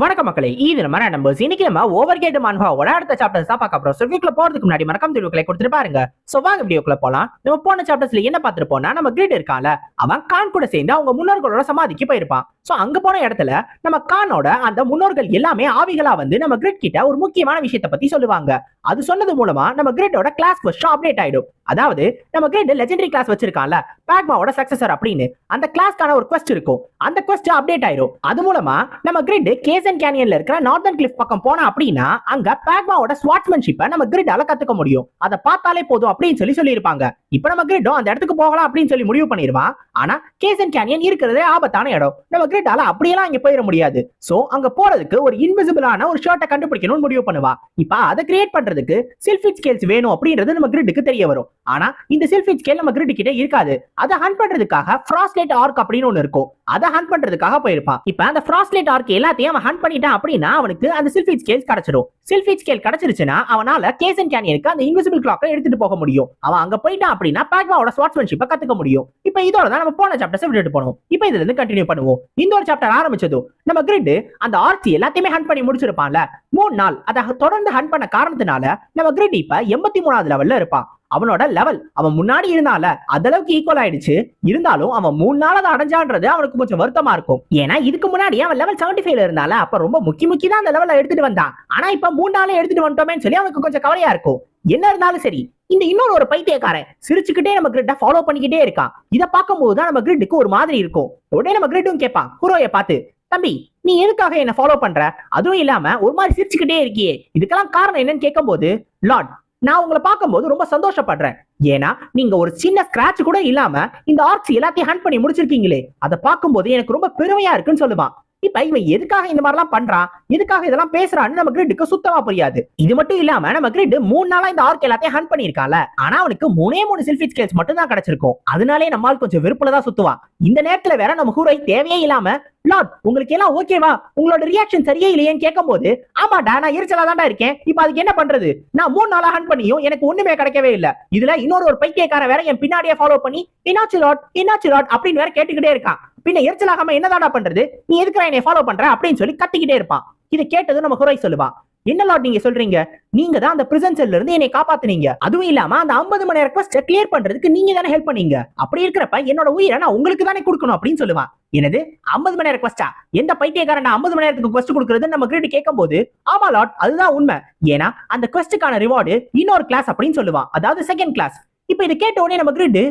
வணக்கம் மக்களே இது நம்ம நம்பர்ஸ் இன்னைக்கு நம்ம ஓவர் கேட் மான்ஹாவோட அடுத்த சாப்டர்ஸ் தான் பார்க்க போறோம். ரிவ்யூக்குள்ள போறதுக்கு முன்னாடி மறக்காம தெரிவுகளை கொடுத்துட்டு பாருங்க. சோ வாங்க வீடியோக்குள்ள போலாம். நம்ம போன சாப்டர்ஸ்ல என்ன பார்த்துருப்போம்னா நம்ம கிரீட் இருக்கான்ல அவன் கான் கூட சேர்ந்து அவங்க முன்னோர்களோட சமாதிக்கு போயிருப்பான். ஸோ அங்கே போன இடத்துல நம்ம கானோட அந்த முன்னோர்கள் எல்லாமே ஆவிகளாக வந்து நம்ம கிரிட் கிட்ட ஒரு முக்கியமான விஷயத்தை பற்றி சொல்லுவாங்க. அது சொன்னது மூலமா நம்ம கிரிட்டோட கிளாஸ் கொஸ்டும் அப்டேட் ஆயிடும். அதாவது நம்ம கிரிட் லெஜெண்டரி கிளாஸ் வச்சிருக்கான்ல பேக்மாவோட சக்சஸர் அப்படின்னு அந்த கிளாஸ்க்கான ஒரு கொஸ்ட் இருக்கும். அந்த கொஸ்ட் அப்டேட் ஆயிடும் அது மூலமா நம்ம கிரிட் கேசன் கேனியன்ல இருக்கிற நார்தன் கிளிஃப் பக்கம் போனா அப்படின்னா அங்க பேக்மாவோட ஸ்வாட்ஸ்மேன்ஷிப்பை நம்ம கிரிட்டால கத்துக்க முடியும். அதை பார்த்தாலே போதும் அப்படின்னு சொல்லி சொல்லியிருப்பாங்க. இப்போ நம்ம கிரிட்டோ அந்த இடத்துக்கு போகலாம் அப்படின்னு சொல்லி முடிவு பண்ணிடுவான். ஆனா கேசன் கேனியன் இருக்கிறதே ஆபத்தான இடம். நம்ம சீக்ரெட்டால அப்படியெல்லாம் அங்க போயிட முடியாது. சோ அங்க போறதுக்கு ஒரு இன்விசிபிளான ஒரு ஷர்ட்டை கண்டுபிடிக்கணும்னு முடிவு பண்ணுவா. இப்ப அதை கிரியேட் பண்றதுக்கு சில்ஃபிட் ஸ்கேல்ஸ் வேணும் அப்படின்றது நம்ம கிரிட்டுக்கு தெரிய வரும். ஆனா இந்த சில்ஃபிட் ஸ்கேல் நம்ம கிரிட் கிட்ட இருக்காது. அதை ஹண்ட் பண்றதுக்காக ஃப்ராஸ்லேட் ஆர்க் அப்படின்னு ஒன்னு இருக்கும். அதை ஹண்ட் பண்றதுக்காக போயிருப்பான் இப்ப அந்த ஃப்ராஸ்லேட் ஆர்க் எல்லாத்தையும் அவன் ஹண்ட் பண்ணிட்டான் அப்படின்னா அவனுக்கு அந்த சில்ஃபிட் ஸ்கேல்ஸ் கிடைச்சிடும் சில்ஃபிட் ஸ்கேல் கிடைச்சிருச்சுன்னா அவனால கேசன் கேனியனுக்கு அந்த இன்விசிபிள் கிளாக்கை எடுத்துட்டு போக முடியும். அவன் அங்க போயிட்டான் அப்படின்னா பேக்மாவோட ஸ்வாட்ஸ்மேன்ஷிப்பை கத்துக்க முடியும். இப்ப இதோட தான் நம்ம போன சாப்டர்ஸ் விட்டுட்டு போனோம். இப்ப இதுல இருந்து கண்டினியூ பண்ணுவோம். இந்த ஒரு சாப்டர் ஆரம்பிச்சதும் நம்ம கிரிட் அந்த ஆர்ச்சி எல்லாத்தையுமே ஹண்ட் பண்ணி முடிச்சிருப்பான்ல. மூணு நாள் அதை தொடர்ந்து ஹண்ட் பண்ண காரணத்தினால நம்ம கிரிட் இப்ப எண்பத்தி மூணாவது லெவல்ல இருப்பான். அவனோட லெவல் அவன் முன்னாடி இருந்தால அந்த அளவுக்கு ஈக்குவல் ஆயிடுச்சு. இருந்தாலும் அவன் மூணு நாள் அதை அடைஞ்சான்றது அவனுக்கு கொஞ்சம் வருத்தமா இருக்கும். ஏன்னா இதுக்கு முன்னாடி அவன் லெவல் செவன்டி ஃபைவ்ல இருந்தால அப்ப ரொம்ப முக்கி முக்கி தான் அந்த லெவல்ல எடுத்துட்டு வந்தான். ஆனா இப்ப மூணு நாளே எடுத்துட்டு வந்துட்டோமேன்னு சொல்லி அவனுக்கு கொஞ்சம் கவலையா இருக்கும். என்ன இருந்தாலும் சரி இந்த இன்னொரு ஒரு பைத்தியக்காரன் சிரிச்சுக்கிட்டே நம்ம கிரிட்ட ஃபாலோ பண்ணிக்கிட்டே இருக்கான். இதை பார்க்கும்போது தான் நம்ம கிரிட்டுக்கு ஒரு மாதிரி இருக்கும். உடனே நம்ம கிரிட்டும் கேட்பான் குரோய பார்த்து தம்பி நீ எதுக்காக என்ன ஃபாலோ பண்ற? அதுவும் இல்லாம ஒரு மாதிரி சிரிச்சுக்கிட்டே இருக்கியே. இதுக்கெல்லாம் காரணம் என்னன்னு கேட்கும்போது லார்ட் நான் உங்களை பார்க்கும்போது ரொம்ப சந்தோஷப்படுறேன். ஏன்னா நீங்க ஒரு சின்ன ஸ்கிராட்ச் கூட இல்லாம இந்த ஆர்க்ஸ் எல்லாத்தையும் ஹண்ட் பண்ணி முடிச்சிருக்கீங்களே. அதை பார்க்கும்போது எனக்கு ரொம்ப பெருமையா இருக்குன்னு சொல்லுவான். இப்ப இவன் எதுக்காக இந்த மாதிரிலாம் பண்றான்? எதுக்காக இதெல்லாம் பேசுறான்னு நம்ம கிரிட்டுக்கு சுத்தமா புரியாது. இது மட்டும் இல்லாம நம்ம கிரிட் மூணு நாளா இந்த ஆர்க் எல்லாத்தையும் ஹண்ட் பண்ணிருக்கால ஆனா அவனுக்கு மூணே மூணு செல்ஃபி ஸ்கேல்ஸ் மட்டும் தான் கிடைச்சிருக்கும். அதனாலே நம்மால் கொஞ்சம் வெறுப்புல தான் சுத்துவான். இந்த நேரத்துல வேற நம்ம ஹூரை தேவையே இல்லாம லார்ட் உங்களுக்கு எல்லாம் ஓகேவா உங்களோட ரியாக்ஷன் சரியே இல்லையேன்னு கேட்கும்போது ஆமாடா நான் எரிச்சலா தான்டா இருக்கேன். இப்ப அதுக்கு என்ன பண்றது? நான் மூணு நாளா ஹண்ட் பண்ணியும் எனக்கு ஒண்ணுமே கிடைக்கவே இல்ல. இதுல இன்னொரு ஒரு பைத்தியக்காரன் வேற என் பின்னாடியே ஃபாலோ பண்ணி என்னாச்சு லாட் என்னாச்சு லாட் அப்படின்னு வேற கேட்டுக்கிட்டே இருக்கான். பின்ன எரிச்சலாகாம என்னதாடா பண்றது? நீ எதுக்குற என்னை ஃபாலோ பண்ற? அப்படின்னு சொல்லி கத்திக்கிட்டே இருப்பான் இதை கேட்டது நம்ம குறை சொல்லுவா. என்ன லாட் நீங்க சொல்றீங்க? நீங்க தான் அந்த பிரிசன் செல்ல இருந்து என்னை காப்பாத்துனீங்க. அதுவும் இல்லாம அந்த 50 மணி ரெக்வஸ்ட் கிளியர் பண்றதுக்கு நீங்க தானே ஹெல்ப் பண்ணீங்க. அப்படி இருக்கிறப்ப என்னோட உயிரை நான் உங்களுக்கு தானே கொடுக்கணும் அப்படின்னு சொல்லுவான் என்னது? 50 மணி ரெக்வஸ்டா எந்த பைத்தியக்காரன் 50 மணி நேரத்துக்கு கொஸ்ட் கொடுக்கறது நம்ம கிரிட் கேட்கும்போது ஆமா லாட் அதுதான் உண்மை. ஏன்னா அந்த கொஸ்டுக்கான ரிவார்டு இன்னொரு கிளாஸ் அப்படின்னு சொல்லுவான் அதாவது செகண்ட் கிளாஸ் இப்போ இதை கேட்ட உடனே நம்ம கிரிட்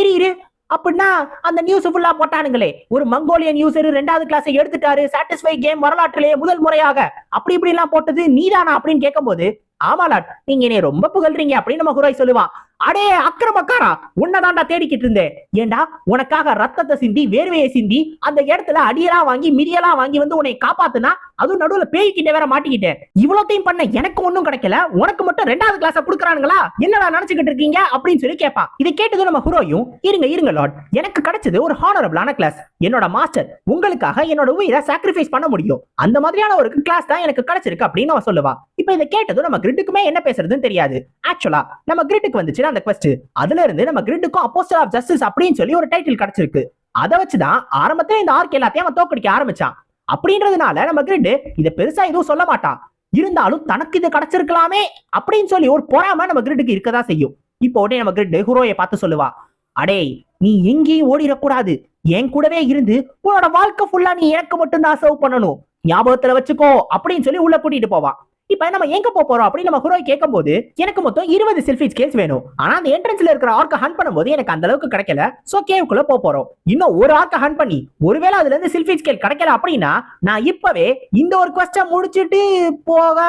இரு இரு. அப்படின்னா அந்த நியூஸ் ஃபுல்லா போட்டானுங்களே. ஒரு மங்கோலியன் யூசர் ரெண்டாவது கிளாஸ் எடுத்துட்டாரு சாட்டிஸ்ஃபை கேம் வரலாற்றிலேயே முதல் முறையாக. அப்படி இப்படி எல்லாம் போட்டது நீதானா அப்படின்னு கேட்கும்போது போது ஆமாலாட் நீங்க என்னை ரொம்ப புகழ்றீங்க அப்படின்னு நம்ம குராய் சொல்லுவான். அடே அக்கிரமக்காரா உன்னதான்டா தேடிக்கிட்டு இருந்தேன் ஏண்டா உனக்காக ரத்தத்தை சிந்தி வேர்வையை சிந்தி அந்த இடத்துல அடியெல்லாம் வாங்கி மிதியெல்லாம் வாங்கி வந்து உன்னை காப்பாத்துனா அதுவும் நடுவுல பேய்கிட்ட வேற மாட்டிக்கிட்டேன். இவ்வளோத்தையும் பண்ண எனக்கு ஒன்றும் கிடைக்கல. உனக்கு மட்டும் ரெண்டாவது கிளாஸ் கொடுக்குறானுங்களா? என்னடா நினைச்சுக்கிட்டு இருக்கீங்க? அப்படின்னு சொல்லி கேட்பான் இதை கேட்டது நம்ம ஹுரோயும் இருங்க இருங்க லார்ட். எனக்கு கிடைச்சது ஒரு ஹானரபிளான கிளாஸ் என்னோட மாஸ்டர் உங்களுக்காக என்னோட உயிரை சாக்ரிஃபைஸ் பண்ண முடியும். அந்த மாதிரியான ஒரு கிளாஸ் தான் எனக்கு கிடைச்சிருக்கு அப்படின்னு அவன் சொல்லுவா. இப்ப இதை கேட்டதும் நம்ம கிரிட்டுக்குமே என்ன பேசுறதுன்னு தெரியாது. ஆக்சுவலா நம்ம கிரிட்டுக்கு வந்துச்சு அந்த quest. அதுல இருந்து நம்ம கிரிட்டுக்கும் அப்போஸ்டர் ஆஃப் ஜஸ்டிஸ் அப்படின்னு சொல்லி ஒரு டைட்டில் கிடைச்சிருக்கு. அதை வச்சுதான் ஆரம்பத்துல இந்த ஆர்க் எல்லாத்தையும் அவன் தோக்கடிக்க ஆரம்பிச்சான். அப்படின்றதுனால நம்ம கிரிட் இதை பெருசா எதுவும் சொல்ல மாட்டான். இருந்தாலும் தனக்கு இது கிடைச்சிருக்கலாமே அப்படின்னு சொல்லி ஒரு பொறாம நம்ம கிரிட்டுக்கு இருக்கதான் செய்யும். இப்போ உடனே நம்ம கிரிட் ஹுரோயை பார்த்து சொல்லுவா அடே நீ எங்கேயும் ஓடிடக்கூடாது. என் கூடவே இருந்து உன்னோட வாழ்க்கை ஃபுல்லா நீ எனக்கு மட்டும்தான் சர்வ் பண்ணணும். ஞாபகத்துல வச்சுக்கோ அப்படின்னு சொல்லி உள்ள கூட்டிட்டு போவான் இப்ப நம்ம எங்க போக போறோம் அப்படின்னு நம்ம ஹுரோய் கேட்கும்போது எனக்கு மொத்தம் இருபது செல்ஃபி ஸ்கேல்ஸ் வேணும். ஆனா அந்த என்ட்ரன்ஸ்ல இருக்கிற ஆர்க்க ஹண்ட் பண்ணும்போது எனக்கு அந்த அளவுக்கு கிடைக்கல. சோ கேவுக்குள்ள போப் போறோம். இன்னும் ஒரு ஆர்க்க ஹண்ட் பண்ணி ஒருவேளை அதுல இருந்து செல்ஃபி ஸ்கேல் கிடைக்கல அப்படின்னா நான் இப்பவே இந்த ஒரு கொஸ்ட முடிச்சிட்டு போக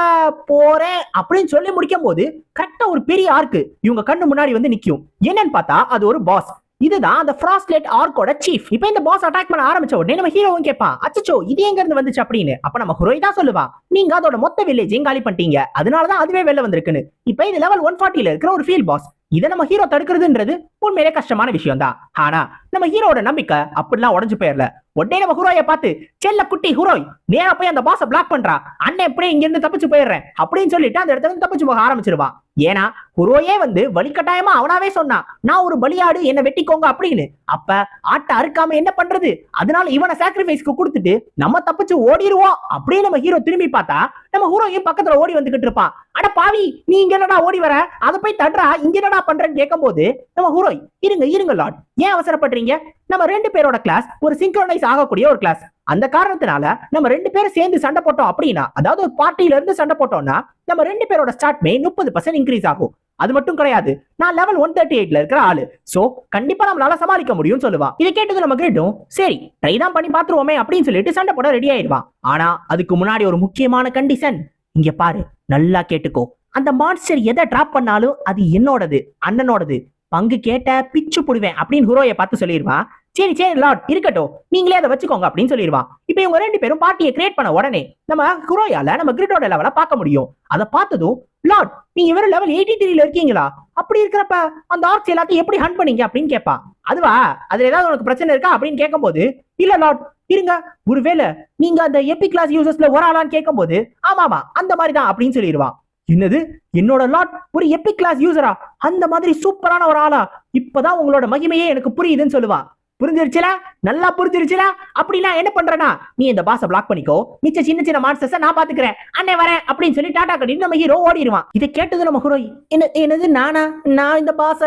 போறேன் அப்படின்னு சொல்லி முடிக்கும் போது கரெக்டா ஒரு பெரிய ஆர்க்கு இவங்க கண்ணு முன்னாடி வந்து நிக்கும். என்னன்னு பார்த்தா அது ஒரு பாஸ் இதுதான் அந்த ஃப்ராஸ்ட்லெட் ஆர்க்கோட சீஃப் இப்போ இந்த பாஸ் அட்டாக் பண்ண ஆரம்பிச்ச உடனே நம்ம ஹீரோவும் கேட்பான் அச்சோ இது எங்க இருந்து வந்துச்சு அப்படின்னு? அப்ப நம்ம ஹுரோய் தான் சொல்லுவா நீங்க அதோட மொத்த வில்லேஜையும் காலி பண்ணிட்டீங்க. அதனாலதான் அதுவே வெளில வந்திருக்குன்னு. இப்போ இது லெவல் ஒன் ஃபார்ட்டில இருக்கிற ஒரு ஃபீல் பாஸ் இதை நம்ம ஹீரோ தடுக்கிறதுன்றது உண்மையிலே கஷ்டமான விஷயம் தான் ஆனா நம்ம ஹீரோட நம்பிக்கை அப்படிலாம் உடஞ்சு போயிடல உடனே நம்ம ஹுரோயை பார்த்து செல்ல குட்டி ஹூரோய் நேரா போய் அந்த பாஸை பிளாக் பண்றா? அண்ணன் எப்படியே இங்க இருந்து தப்பிச்சு போயிடுறேன். அப்படின்னு சொல்லிட்டு அந்த இடத்துல இருந்து தப்பிச்சு போக ஆரம்பிச்சிருவான் ஏன்னா ஹுரோயே வந்து வலிக்கட்டாயமா அவனாவே சொன்னான் நான் ஒரு பலியாடு என்ன வெட்டிக்கோங்க அப்படின்னு. அப்ப ஆட்டை அறுக்காம என்ன பண்றது? அதனால இவனை சாக்ரிஃபைஸ்க்கு கொடுத்துட்டு நம்ம தப்பிச்சு ஓடிடுவோம் அப்படின்னு நம்ம ஹீரோ திரும்பி பார்த்தா நம்ம ஹீரோயும் பக்கத்துல ஓடி வந்துகிட்டு இருப்பான் அட பாவி நீ இங்க என்னடா ஓடி வர? அதை போய் தடுறா? இங்க என்னடா பண்றேன்னு கேட்கும்போது நம்ம ஹீரோய் இருங்க இருங்க லாட் ஏன் அவசரப்படுறீங்க? நம்ம ரெண்டு பேரோட கிளாஸ் ஒரு சிங்க்ரோனைஸ் ஆகக்கூடிய ஒரு கிளாஸ் அந்த காரணத்தினால நம்ம ரெண்டு பேரும் சேர்ந்து சண்டை போட்டோம் அப்படின்னா அதாவது ஒரு பார்ட்டியில இருந்து சண்டை போட்டோம்னா நம்ம ரெண்டு பேரோட ஸ்டார்ட் மே முப்பது பர்சன்ட் இன்க்ரீஸ் ஆகும். அது மட்டும் கிடையாது. நான் லெவல் ஒன் தேர்ட்டி எயிட்ல இருக்கிற ஆளு. சோ கண்டிப்பா நம்மளால சமாளிக்க முடியும்னு சொல்லுவான் இதை கேட்டது நம்ம கிரிட்டும் சரி ட்ரை தான் பண்ணி பாத்துருவோமே அப்படின்னு சொல்லிட்டு சண்டை போட ரெடி ஆயிடுவான். ஆனா அதுக்கு முன்னாடி ஒரு முக்கியமான கண்டிஷன் இங்க பாரு நல்லா கேட்டுக்கோ. அந்த மான்ஸ்டர் எதை டிராப் பண்ணாலும் அது என்னோடது அண்ணனோடது. பங்கு கேட்ட பிச்சு புடுவேன் அப்படின்னு ஹுரோயை பார்த்து சொல்லிடுவான் சரி சரி லாட் இருக்கட்டும். நீங்களே அதை வச்சுக்கோங்க அப்படின்னு சொல்லிடுவான் இப்போ இவங்க ரெண்டு பேரும் பார்ட்டியை கிரியேட் பண்ண உடனே நம்ம ஹுரோயால நம்ம கிரிட்டோட லெவலை பார்க்க முடியும். அதை பார்த்ததும் லாட் நீங்க வெறும் லெவல் எயிட்டி த்ரீல இருக்கீங்களா? அப்படி இருக்கிறப்ப அந்த ஆர்க்ஸ் எல்லாத்தையும் எப்படி ஹண்ட் பண்ணீங்க அப்படின்னு கேட்பா. அதுவா? அதுல ஏதாவது உனக்கு பிரச்சனை இருக்கா? அப்படின்னு கேட்கும்போது இல்ல லாட் இருங்க. ஒருவேளை நீங்க அந்த எப்பி கிளாஸ் யூசர்ஸ்ல ஒரு ஆளான்னு கேட்கும்போது ஆமா ஆமா அந்த மாதிரி தான் அப்படின்னு சொல்லிடுவான் என்னது? என்னோட லாட் ஒரு எபிக் கிளாஸ் யூசரா அந்த மாதிரி சூப்பரான ஒரு ஆளா? இப்பதான் உங்களோட மகிமையே எனக்கு புரியுதுன்னு சொல்லுவா. புரிஞ்சிருச்சுல? நல்லா புரிஞ்சிருச்சுல? அப்படின்னா என்ன பண்றேன்னா நீ இந்த பாஸை பிளாக் பண்ணிக்கோ. மிச்ச சின்ன சின்ன மான்ஸ்டர்ஸ நான் பாத்துக்கிறேன். அண்ணே வரேன் அப்படின்னு சொல்லி டாடா கட்டிட்டு நம்ம ஹீரோ ஓடிடுவான் இதை கேட்டது நம்ம ஹீரோ என்ன என்னது நானா? நான் இந்த பாஸ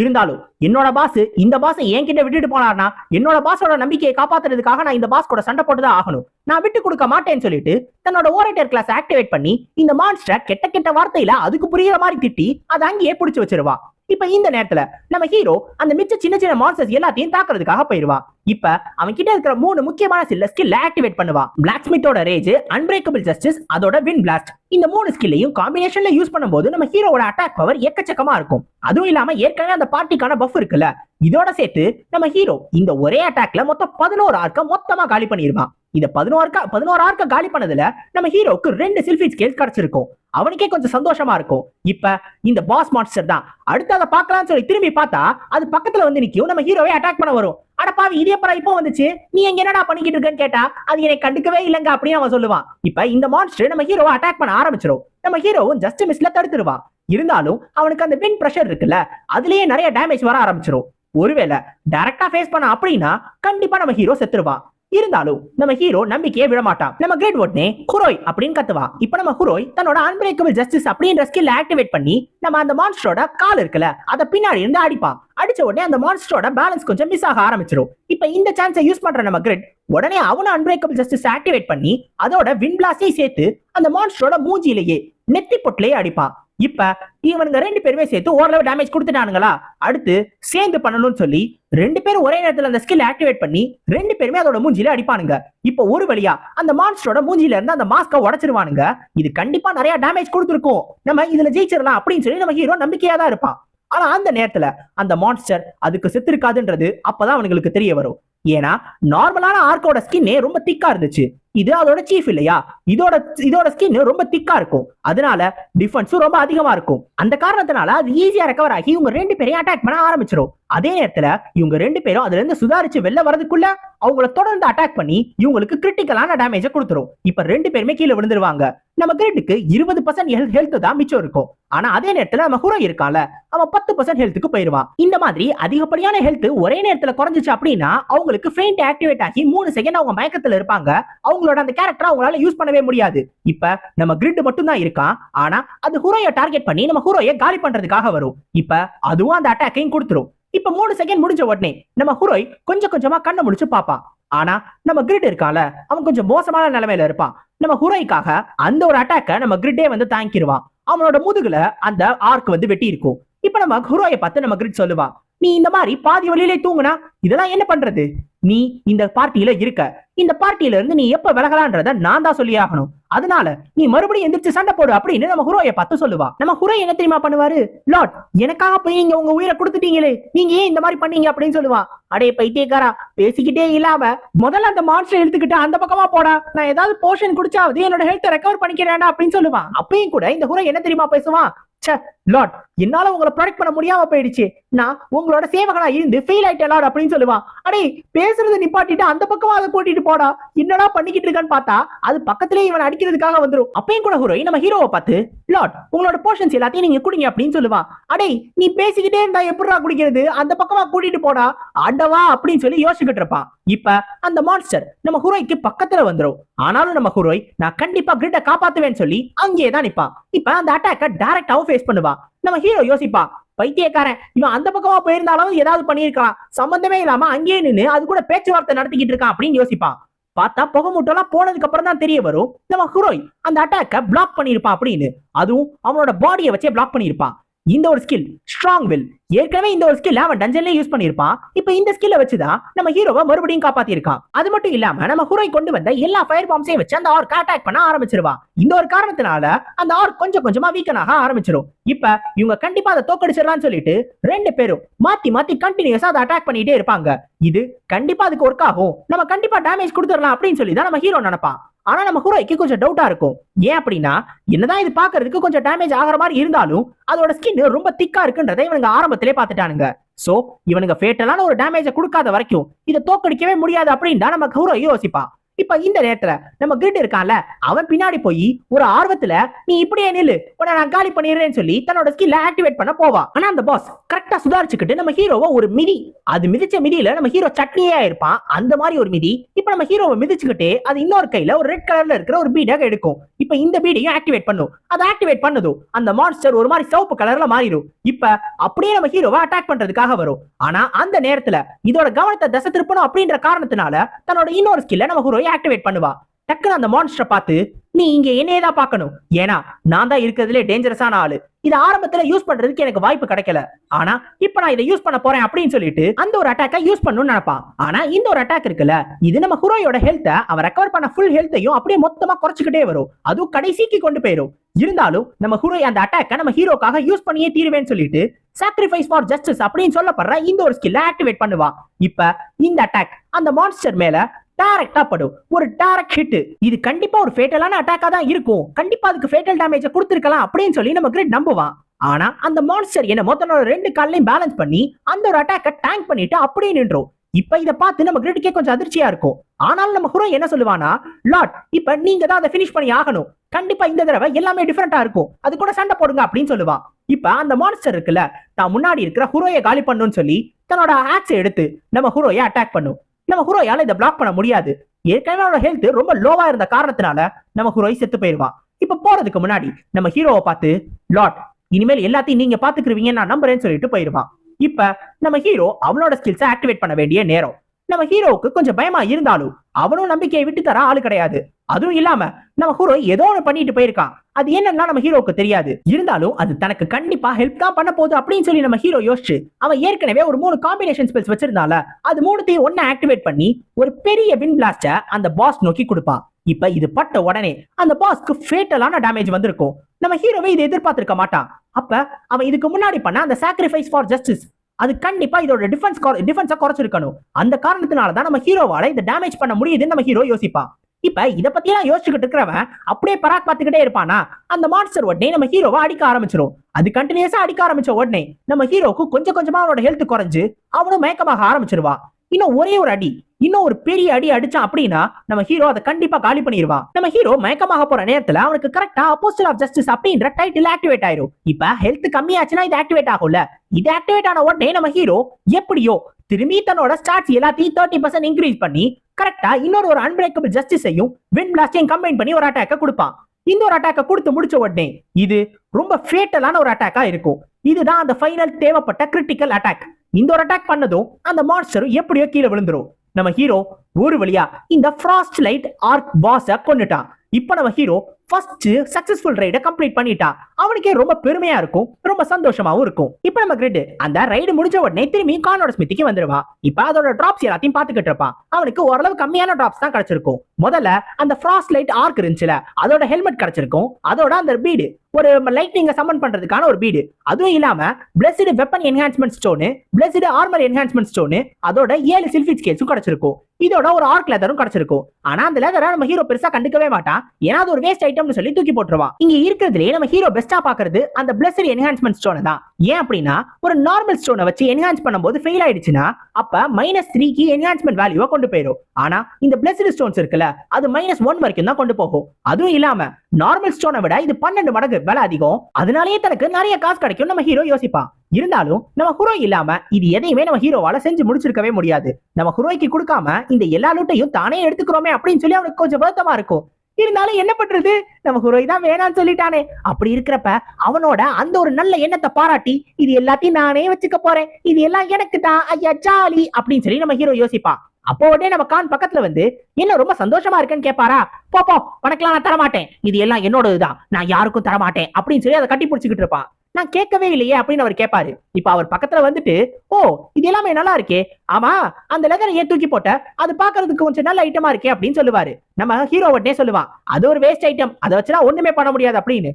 இருந்தாலும் என்னோட பாஸ் இந்த பாஸை என்கிட்ட விட்டுட்டு போனார்னா என்னோட பாஸோட நம்பிக்கையை காப்பாத்துறதுக்காக நான் இந்த பாஸ் கூட சண்டை போட்டுதான் ஆகணும். நான் விட்டு கொடுக்க மாட்டேன்னு சொல்லிட்டு தன்னோட ஓரேட்டர் கிளாஸ் ஆக்டிவேட் பண்ணி இந்த மான்ஸ்டர் கெட்ட கெட்ட வார்த்தையில அதுக்கு புரியுற மாதிரி திட்டி அதை அங்கேயே பிடிச்சி வச்சிருவான் இப்ப இந்த நேரத்துல நம்ம ஹீரோ அந்த மிச்ச சின்ன சின்ன மான்சர்ஸ் எல்லாத்தையும் தாக்குறதுக்காக போயிருவான் இப்ப அவன் கிட்ட இருக்கிற மூணு முக்கியமான சில ஸ்கில் ஆக்டிவேட் பண்ணுவான் பிளாக் ஸ்மித்தோட ரேஜ் அன்பிரேக்கபிள் ஜஸ்டிஸ் அதோட வின் பிளாஸ்ட் இந்த மூணு ஸ்கில்லையும் காம்பினேஷன்ல யூஸ் பண்ணும்போது நம்ம ஹீரோவோட அட்டாக் பவர் எக்கச்சக்கமா இருக்கும். அதுவும் இல்லாம ஏற்கனவே அந்த பார்ட்டிக்கான பஃப் இருக்குல்ல இதோட சேர்த்து நம்ம ஹீரோ இந்த ஒரே அட்டாக்ல மொத்தம் பதினோரு ஆர்க்க மொத்தமா காலி பண்ணிருவான். இத பதினோரு பதினோரு ஆர்க்க காலி பண்ணதுல நம்ம ஹீரோக்கு ரெண்டு செல்ஃபி ஸ்கேல்ஸ் கிடைச்சிருக்கும். அவனுக்கே கொஞ்சம் சந்தோஷமா இருக்கும். இப்ப இந்த பாஸ் மாஸ்டர் தான். அடுத்து அதை பார்க்கலாம்னு சொல்லி திரும்பி பார்த்தா அது பக்கத்துல வந்து நிக்கும். நம்ம ஹீரோவை அட்டாக் பண்ண வரும். அட பாவி இதே படம் இப்போ வந்துச்சு. நீ எங்க என்னடா பண்ணிக்கிட்டு இருக்கேன்னு கேட்டா அது என்னை கண்டுக்கவே இல்லைங்க அப்படின்னு அவன் சொல்லுவான். இப்ப இந்த மான்ஸ்டர் நம்ம ஹீரோவை அட்டாக் பண்ண ஆரம்பிச்சிடும் நம்ம ஹீரோவும் ஜஸ்ட் மிஸ்ல தடுத்துருவான் இருந்தாலும் அவனுக்கு அந்த வின் ப்ரெஷர் இருக்குல்ல அதுலயே நிறைய டேமேஜ் வர ஆரம்பிச்சிடும் ஒருவேளை டைரக்டா ஃபேஸ் பண்ண அப்படின்னா கண்டிப்பா நம்ம ஹீரோ செத்துருவான் இருந்தாலும் நம்ம ஹீரோ நம்பிக்கையே விடமாட்டான். நம்ம கிரேட் ஒட்னே ஹுரோய் அப்படின்னு கத்துவா. இப்ப நம்ம ஹுரோய் தன்னோட அன்பிரேக்கபிள் ஜஸ்டிஸ் அப்படின்ற ஸ்கில் ஆக்டிவேட் பண்ணி நம்ம அந்த மான்ஸ்டரோட கால் இருக்குல்ல அதை பின்னாடி இருந்து அடிப்பான். அடிச்ச உடனே அந்த மான்ஸ்டரோட பேலன்ஸ் கொஞ்சம் மிஸ் ஆக ஆரம்பிச்சிடும் இப்ப இந்த சான்ஸை யூஸ் பண்ற நம்ம கிரிட் உடனே அவனும் அன்பிரேக்கபிள் ஜஸ்டிஸ் ஆக்டிவேட் பண்ணி அதோட வின் பிளாஸ்டையும் சேர்த்து அந்த மான்ஸ்டரோட மூஞ்சிலேயே நெத்தி பொட்டிலேயே அடிப்பான். இப்ப இவனுங்க ரெண்டு பேருமே சேர்த்து ஓரளவு டேமேஜ் கொடுத்துட்டானுங்களா? அடுத்து சேர்ந்து பண்ணணும்னு சொல்லி ரெண்டு பேரும் ஒரே நேரத்துல அந்த ஸ்கில் ஆக்டிவேட் பண்ணி ரெண்டு பேருமே அதோட மூஞ்சில அடிப்பானுங்க. இப்போ ஒரு வழியா அந்த மான்ஸ்டரோட மூஞ்சில இருந்து அந்த மாஸ்க உடைச்சிருவானுங்க. இது கண்டிப்பா நிறைய டேமேஜ் கொடுத்துருக்கும். நம்ம இதுல ஜெயிச்சிடலாம் அப்படின்னு சொல்லி நம்ம ஹீரோ நம்பிக்கையா தான் இருப்பான். ஆனா அந்த நேரத்துல அந்த மான்ஸ்டர் அதுக்கு செத்து இருக்காதுன்றது அப்பதான் அவனுங்களுக்கு தெரிய வரும். ஏன்னா நார்மலான ஆர்க்கோட ஸ்கின்னே ரொம்ப திக்கா இருந்துச்சு. இது அதோட சீஃப் இல்லையா? இதோட இதோட ஸ்கின் ரொம்ப திக்கா இருக்கும். அதனால டிஃபென்ஸும் ரொம்ப அதிகமா இருக்கும். அந்த காரணத்தினால அது ஈஸியா ரெக்கவர் ஆகி இவங்க ரெண்டு பேரையும் அட்டாக் பண்ண ஆரம்பிச்சிடும் அதே நேரத்துல இவங்க ரெண்டு பேரும் அதுல இருந்து சுதாரிச்சு வெளில வரதுக்குள்ள அவங்கள தொடர்ந்து அட்டாக் பண்ணி இவங்களுக்கு கிரிட்டிக்கலான டேமேஜ கொடுத்துரும். இப்ப ரெண்டு பேருமே கீழே விழுந்துருவாங்க. நம்ம கிரிட்டுக்கு இருபது பர்சன்ட் ஹெல்த் தான் மிச்சம் இருக்கும். ஆனா அதே நேரத்துல நம்ம ஹுரோ இருக்கான்ல அவன் பத்து பர்சன்ட் ஹெல்த்துக்கு போயிருவான். இந்த மாதிரி அதிகப்படியான ஹெல்த் ஒரே நேரத்துல குறைஞ்சிச்சு அப்படின்னா அவங்களுக்கு ஃபெயிண்ட் ஆக்டிவேட் ஆகி மூணு செகண்ட் அவங்க மயக்கத்துல இருப்பாங்க. அவங்க அவங்களோட அந்த கேரக்டர் அவங்களால யூஸ் பண்ணவே முடியாது. இப்ப நம்ம கிரிட் மட்டும் தான் இருக்கான் ஆனா அது ஹூரோய டார்கெட் பண்ணி நம்ம ஹூரோய காலி பண்றதுக்காக வரும். இப்ப அதுவும் அந்த அட்டாக்கையும் கொடுத்துரும். இப்ப மூணு செகண்ட் முடிஞ்ச உடனே நம்ம ஹுரோய் கொஞ்சம் கொஞ்சமா கண்ணை முடிச்சு பார்ப்பான் ஆனா நம்ம கிரிட் இருக்கான்ல அவன் கொஞ்சம் மோசமான நிலைமையில இருப்பான். நம்ம ஹுரோய்க்காக அந்த ஒரு அட்டாக்க நம்ம கிரிட்டே வந்து தாங்கிடுவான் அவனோட முதுகுல அந்த ஆர்க் வந்து வெட்டி இருக்கும் இப்ப நம்ம ஹுரோயை பார்த்து நம்ம கிரிட் சொல்லுவான் நீ இந்த மாதிரி பாதி வழியிலே தூங்குனா இதெல்லாம் என்ன பண்றது? நீ இந்த பார்ட்டியில இருக்க. இந்த பார்ட்டியில இருந்து நீ எப்ப விலகலான்றத நான் தான் சொல்லி ஆகணும். அதனால நீ மறுபடியும் எந்திரிச்சு சண்டை போடு அப்படின்னு நம்ம ஹுரோயை பார்த்து சொல்லுவா. நம்ம ஹுரோ என்ன தெரியுமா பண்ணுவாரு? லாட் எனக்காக போய் நீங்க உங்க உயிரை கொடுத்துட்டீங்களே. நீங்க ஏன் இந்த மாதிரி பண்ணீங்க அப்படின்னு சொல்லுவான் அடே பைத்தியக்காரா பேசிக்கிட்டே இல்லாம முதல்ல அந்த மான்ஸ்டர் எடுத்துக்கிட்டு அந்த பக்கமா போடா. நான் ஏதாவது போர்ஷன் குடிச்சாவது என்னோட ஹெல்த் ரெக்கவர் பண்ணிக்கிறேன் அப்படின்னு சொல்லுவான் அப்பயும் கூட இந்த ஹுரோ என்ன தெரியுமா பேசுவான் ச்சே லார்ட் என்னால உங்களை ப்ரொடெக்ட் பண்ண முடியாம போயிடுச்சு. நான் உங்களோட சேவகனா இருந்து ஃபெயில் ஆயிட்டேன் லார்ட் அப்படின்னு சொல்லுவான். அடே பேசுறது நிப்பாட்டிட்டு அந்த பக்கமா அதை கூட்டிட்டு போடா. என்னடா பண்ணிக்கிட்டு இருக்கான்னு பார்த்தா அது பக்கத்திலே இவன் அடிக்கிறதுக்காக வந்துரும். அப்பயும் கூட ஹீரோயின் நம்ம ஹீரோவை பார்த்து லார்ட் உங்களோட போர்ஷன்ஸ் எல்லாத்தையும் நீங்க குடிங்க அப்படின்னு சொல்லுவான். அடே நீ பேசிக்கிட்டே இருந்தா எப்படிடா குடிக்கிறது? அந்த பக்கமா கூட்டிட்டு போடா ஆண்டவா அப்படின்னு சொல்லி யோசிச்சுக்கிட்டு இருப்பான். இப்ப அந்த மான்ஸ்டர் நம்ம ஹுரோய்க்கு பக்கத்துல வந்துரும். ஆனாலும் நம்ம ஹுரோய் நான் கண்டிப்பா கிரிட்ட காப்பாத்துவேன்னு சொல்லி அங்கேயே தான் நிப்பான். இப்ப அந்த அட்டாக்க டைரக்டாவும் ஃபேஸ் பண்ணுவான். நம்ம ஹீரோ யோசிப்பான். பைத்தியக்காரன். இவன் அந்த பக்கமா போயிருந்தாலும் ஏதாவது பண்ணியிருக்கலாம். சம்பந்தமே இல்லாம அங்கேயே நின்னு அது கூட பேச்சுவார்த்தை நடத்திக்கிட்டு இருக்கான் அப்படின்னு யோசிப்பான். பார்த்தா புகை மூட்டெல்லாம் போனதுக்கு அப்புறம் தான் தெரிய வரும். நம்ம ஹுரோய் அந்த அட்டாக்க பிளாக் பண்ணியிருப்பான் அப்படின்னு. அதுவும் அவனோட பாடியை வச்சே பிளாக் பண்ணியிருப்பான். இந்த ஒரு ஸ்கில் ஸ்ட்ராங் வில் ஏற்கனவே இந்த ஒரு ஸ்கில் அவன் டஞ்சன்லயே யூஸ் பண்ணிருப்பான் இப்போ இந்த ஸ்கில்ல வச்சுதான் நம்ம ஹீரோவை மறுபடியும் காப்பாத்திருக்கான் அது மட்டும் இல்லாம நம்ம ஹீரோய் கொண்டு வந்த எல்லா ஃபயர் பாம்ஸையும் வச்சு அந்த ஆர்க் அட்டாக் பண்ண ஆரம்பிச்சிருவான் இந்த ஒரு காரணத்தினால அந்த ஆர்க் கொஞ்சம் கொஞ்சமா வீக்கனாக ஆரம்பிச்சிரும். இப்ப இவங்க கண்டிப்பா அதை தோக்கடிச்சிடலாம்னு சொல்லிட்டு ரெண்டு பேரும் மாத்தி மாத்தி கண்டினியூஸா அதை அட்டாக் பண்ணிட்டே இருப்பாங்க. இது கண்டிப்பா அதுக்கு ஒர்க் ஆகும். நம்ம கண்டிப்பா டேமேஜ் கொடுத்துடலாம் அப்படின்னு சொல்லி தான் நம்ம ஹீரோ நினைப்பான். ஆனா நம்ம ஹீரோய்க்கு கொஞ்சம் டவுட்டா இருக்கும். ஏன் அப்படின்னா என்னதான் இது பாக்குறதுக்கு கொஞ்சம் டேமேஜ் ஆகிற மாதிரி இருந்தாலும் அதோட ஸ்கின் ரொம்ப திக்கா இருக்குன்றதை இவனுங்க ஆரம்பத்திலே பாத்துட்டானுங்க சோ இவனுங்க ஃபேட்டலான ஒரு டேமேஜை கொடுக்காத வரைக்கும் இதை தோக்கடிக்கவே முடியாது அப்படின்னு தான் நம்ம ஹீரோ யோசிப்பான். இப்ப இந்த நேரத்துல நம்ம கிரிட் இருக்கான்ல அவன் பின்னாடி போய் ஒரு ஆர்வத்துல நீ இப்படியே நில்லு. உன்னை நான் காலி பண்ணிடுறேன்னு சொல்லி தன்னோட ஸ்கில்ல ஆக்டிவேட் பண்ண போவான் ஆனா அந்த பாஸ் கரெக்டா சுதாரிச்சுக்கிட்டு நம்ம ஹீரோவை ஒரு மிதி. அது மிதிச்ச மிதியில நம்ம ஹீரோ சட்னியே இருப்பான் அந்த மாதிரி ஒரு மிதி. இப்ப நம்ம ஹீரோவை மிதிச்சுக்கிட்டு அது இன்னொரு கையில ஒரு ரெட் கலர்ல இருக்கிற ஒரு பீடாக எடுக்கும். இப்ப இந்த பீடையும் ஆக்டிவேட் பண்ணும். அதை ஆக்டிவேட் பண்ணதும் அந்த மான்ஸ்டர் ஒரு மாதிரி சிவப்பு கலர்ல மாறிடும். இப்ப அப்படியே நம்ம ஹீரோவை அட்டாக் பண்றதுக்காக வரும். ஆனா அந்த நேரத்துல இதோட கவனத்தை தசை திருப்பணும் அப்படின்ற காரணத்தினால தன்னோட இன்னொரு ஸ்கில்ல நம்ம ஹீரோ ஆக்டிவேட் பண்ணுவா. டக்குன்னு அந்த மான்ஸ்டரை பார்த்து நீ இங்க என்னையே தான் பார்க்கணும். ஏன்னா நான் தான் இருக்கிறதுலே டேஞ்சரஸான ஆளு. இது ஆரம்பத்துல யூஸ் பண்றதுக்கு எனக்கு வாய்ப்பு கிடைக்கல. ஆனா இப்ப நான் இதை யூஸ் பண்ண போறேன் அப்படின்னு சொல்லிட்டு அந்த ஒரு அட்டாக்கை யூஸ் பண்ணணும்னு நினைப்பான். ஆனா இந்த ஒரு அட்டாக் இருக்குல்ல இது நம்ம ஹுரோயோட ஹெல்த்தை அவன் ரெக்கவர் பண்ண ஃபுல் ஹெல்த்தையும் அப்படியே மொத்தமா குறைச்சிக்கிட்டே வரும். அதுவும் கடைசிக்கு கொண்டு போயிடும் இருந்தாலும் நம்ம ஹீரோ அந்த அட்டாக்கை நம்ம ஹீரோக்காக யூஸ் பண்ணியே தீருவேன்னு சொல்லிட்டு சாக்ரிஃபைஸ் ஃபார் ஜஸ்டிஸ் அப்படின்னு சொல்லப்படுற இந்த ஒரு ஸ்கில்ல ஆக்டிவேட் பண்ணுவா இப்ப இந்த அட்டாக் அந்த மான்ஸ்டர் மேல டைரக்டா படும். ஒரு டைரக்ட் ஹிட் இது கண்டிப்பா ஒரு ஃபேட்டலான அட்டாக்கா தான் இருக்கும். கண்டிப்பா அதுக்கு ஃபேட்டல் டேமேஜ் கொடுத்துருக்கலாம் அப்படின்னு சொல்லி நம்ம கிரிட் நம்புவான். ஆனா அந்த மான்ஸ்டர் என்ன மொத்தனோட ரெண்டு கால்லையும் பேலன்ஸ் பண்ணி அந்த ஒரு அட்டாக்கை டேங்க் பண்ணிட்டு அப்படியே நின்றோம். இப்ப இத பார்த்து நம்ம கிரிட்டுக்கே கொஞ்சம் அதிர்ச்சியா இருக்கும். ஆனாலும் நம்ம ஹுரோ என்ன சொல்லுவானா லாட் இப்ப நீங்க தான் அதை ஃபினிஷ் பண்ணி ஆகணும். கண்டிப்பா இந்த தடவை எல்லாமே டிஃபரெண்டா இருக்கும். அது கூட சண்டை போடுங்க அப்படின்னு சொல்லுவான். இப்ப அந்த மான்ஸ்டர் இருக்குல்ல தான் முன்னாடி இருக்கிற ஹுரோயை காலி பண்ணுன்னு சொல்லி தன்னோட ஆக்ஸை எடுத்து நம்ம ஹுரோயை அட்டாக் பண்ணும். நம்ம ஹுரோயால இதை பிளாக் பண்ண முடியாது. ஏற்கனவே அவனோட ஹெல்த் ரொம்ப லோவா இருந்த காரணத்தினால நம்ம ஹுரோய் செத்து போயிடுவான் இப்ப போறதுக்கு முன்னாடி நம்ம ஹீரோவை பார்த்து லாட் இனிமேல் எல்லாத்தையும் நீங்க பாத்துக்கிருவீங்க நான் நம்புறேன்னு சொல்லிட்டு போயிருவான். இப்ப நம்ம ஹீரோ அவனோட ஸ்கில்ஸை ஆக்டிவேட் பண்ண வேண்டிய நேரம். நம்ம ஹீரோவுக்கு கொஞ்சம் பயமா இருந்தாலும் அவனும் நம்பிக்கையை விட்டு தர ஆளு கிடையாது. அதுவும் இல்லாம நம்ம ஹீரோ ஏதோ ஒன்று பண்ணிட்டு போயிருக்கான். அது என்னன்னா நம்ம ஹீரோக்கு தெரியாது. இருந்தாலும் அது தனக்கு கண்டிப்பா ஹெல்ப் தான் பண்ண போகுது அப்படின்னு சொல்லி நம்ம ஹீரோ யோசிச்சு அவன் ஏற்கனவே ஒரு மூணு காம்பினேஷன் ஸ்பெல்ஸ் வச்சிருந்தால அது மூணுத்தையும் ஒன்னு ஆக்டிவேட் பண்ணி ஒரு பெரிய வின் பிளாஸ்ட அந்த பாஸ் நோக்கி கொடுப்பான். இப்ப இது பட்ட உடனே அந்த பாஸ்க்கு ஃபேட்டலான டேமேஜ் வந்திருக்கும். நம்ம ஹீரோவை இதை எதிர்பார்த்திருக்க மாட்டான். அப்ப அவன் இதுக்கு முன்னாடி பண்ண அந்த சாக்ரிஃபைஸ் ஃபார் ஜஸ்டிஸ் அது கண்டிப்பா இதோட டிஃபென்ஸ் டிஃபென்ஸை குறைச்சிருக்கணும். அந்த காரணத்தினால தான் நம்ம ஹீரோவால இதை டேமேஜ் பண்ண முடியுதுன்னு நம்ம ஹீரோ யோசிப்பான். இப்ப இதை பத்தி எல்லாம் யோசிச்சுக்கிட்டு இருக்கிறவன் அப்படியே பராக் பார்த்துக்கிட்டே இருப்பானா? அந்த மான்ஸ்டர் உடனே நம்ம ஹீரோவை அடிக்க ஆரம்பிச்சிரும். அது கண்டினியூஸா அடிக்க ஆரம்பிச்ச உடனே நம்ம ஹீரோக்கு கொஞ்சம் கொஞ்சமா அவனோட ஹெல்த் குறைஞ்சு அவனும் மயக்கமாக ஆரம்பிச்சிருவான். இன்னும் ஒரே ஒரு அடி இன்னும் ஒரு பெரிய அடி அடிச்சான் அப்படின்னா நம்ம ஹீரோ அதை கண்டிப்பா காலி பண்ணிடுவான் நம்ம ஹீரோ மயக்கமாக போற நேரத்துல அவனுக்கு கரெக்டா அப்போஸ்டல் ஆஃப் ஜஸ்டிஸ் அப்படின்ற டைட்டில் ஆக்டிவேட் ஆயிரும். இப்ப ஹெல்த் கம்மியாச்சுன்னா இது ஆக்டிவேட் ஆகும்ல. இது ஆக்டிவேட் ஆன உடனே நம்ம ஹீரோ எப்படியோ திரும்பி தன்னோட ஸ்டார்ட்ஸ் எல்லாத்தையும் தேர்ட்டி பர்சன்ட் இன்க்ரீஸ் பண்ணி கரெக்டா இன்னொரு ஒரு அன்பிரேக்கபிள் ஜஸ்டிஸையும் வின் பிளாஸ்டையும் கம்பைன் பண்ணி ஒரு அட்டாக்க கொடுப்பான். இந்த ஒரு அட்டாக்க கொடுத்து முடிச்ச உடனே இது ரொம்ப ஃபேட்டலான ஒரு அட்டாக்கா இருக்கும். இதுதான் அந்த ஃபைனல் தேவைப்பட்ட கிரிட்டிக்கல் அட்டாக் இந்த ஒரு அட்டாக் பண்ணதும் அந்த மான்ஸ்டர் எப்படியோ கீழே விழுந்துரும். நம்ம ஹீரோ ஒரு வழியா இந்த ஃப்ராஸ்ட் லைட் ஆர்க் பாஸ கொன்னுட்டான். இப்ப நம்ம ஹீரோ ஃபர்ஸ்ட் சக்சஸ்ஃபுல் ரைடை கம்ப்ளீட் பண்ணிட்டான் அவனுக்கே ரொம்ப பெருமையா இருக்கும் ரொம்ப சந்தோஷமாவும் இருக்கும். இப்போ நம்ம கிரிட் அந்த ரைடு முடிஞ்ச உடனே திரும்பி கானோட ஸ்மித்திக்கு வந்துருவான் இப்போ அதோட டிராப்ஸ் எல்லாத்தையும் பாத்துக்கிட்டு இருப்பான். அவனுக்கு ஓரளவு கம்மியான டிராப்ஸ் தான் கிடைச்சிருக்கும். முதல்ல அந்த ஃப்ராஸ்ட் லைட் ஆர்க் இருந்துச்சுல அதோட ஹெல்மெட் கிடைச்சிருக்கும். அதோட அந்த பீடு ஒரு லைட்னிங்க சம்மன் பண்றதுக்கான ஒரு பீடு அதுவும் இல்லாம blessed weapon enhancement stone blessed armor enhancement stone அதோட ஏழு சில்ஃபி ஸ்கேல்ஸும் கிடைச்சிருக்கும். இதோட ஒரு ஆர்க் லெதரும் கிடைச்சிருக்கும். ஆனா அந்த லெதரை நம்ம ஹீரோ பெருசா கண்டுக்கவே மாட்டான். ஏன்னா அது ஒரு வேஸ்ட் ஐட்டம் ஐட்டம்னு சொல்லி தூக்கி போட்டுருவான். இங்க இருக்கிறதுலயே நம்ம ஹீரோ பெஸ்டா பாக்குறது அந்த பிளஸரி என்ஹான்ஸ்மெண்ட் ஸ்டோனை தான். ஏன் அப்படின்னா ஒரு நார்மல் ஸ்டோனை வச்சு என்ஹான்ஸ் பண்ணும்போது ஃபெயில் ஆயிடுச்சுன்னா அப்ப மைனஸ் த்ரீக்கு என்ஹான்ஸ்மெண்ட் வேல்யூவை கொண்டு போயிடும் ஆனா இந்த பிளஸரி ஸ்டோன்ஸ் இருக்குல்ல அது மைனஸ் ஒன் வரைக்கும் தான் கொண்டு போகும். அதுவும் இல்லாம நார்மல் ஸ்டோனை விட இது பன்னெண்டு மடங்கு விலை அதிகம். அதனாலேயே தனக்கு நிறைய காசு கிடைக்கும் நம்ம ஹீரோ யோசிப்பான். இருந்தாலும் நம்ம ஹுரோ இல்லாம இது எதையுமே நம்ம ஹீரோவால செஞ்சு முடிச்சிருக்கவே முடியாது. நம்ம ஹுரோய்க்கு கொடுக்காம இந்த எல்லா லூட்டையும் தானே எடுத்துக்கிறோமே அப்படின்னு சொல்லி அவனுக்கு கொஞ்சம் வருத்தமா இருக்கும். இருந்தாலும் என்ன பண்றது? நம்ம ஹுரோய் தான் வேணாம்னு சொல்லிட்டானே. அப்படி இருக்கிறப்ப அவனோட அந்த ஒரு நல்ல எண்ணத்தை பாராட்டி இது எல்லாத்தையும் நானே வச்சுக்க போறேன். இது எல்லாம் எனக்கு தான். ஐயா ஜாலி அப்படின்னு சொல்லி நம்ம ஹீரோ யோசிப்பான். அப்போ உடனே நம்ம கான் பக்கத்துல வந்து என்ன ரொம்ப சந்தோஷமா இருக்கேன்னு கேட்பாரா போப்போ உனக்கெல்லாம் நான் தரமாட்டேன். இது எல்லாம் என்னோடதுதான். நான் யாருக்கும் தரமாட்டேன் அப்படின்னு சொல்லி அதை கட்டி பிடிச்சிக்கிட்டு இருப்பான். நான் கேட்கவே இல்லையே அப்படின்னு அவர் கேட்பாரு. இப்ப அவர் பக்கத்துல வந்துட்டு ஓ இது எல்லாமே நல்லா இருக்கே. ஆமா அந்த லெதரை ஏன் தூக்கி போட்ட? அது பாக்குறதுக்கு கொஞ்சம் நல்ல ஐட்டமா இருக்கே அப்படின்னு சொல்லுவாரு. நம்ம ஹீரோ உடனே சொல்லுவான் அது ஒரு வேஸ்ட் ஐட்டம் அதை வச்சுனா ஒண்ணுமே பண்ண முடியாது அப்படின்னு.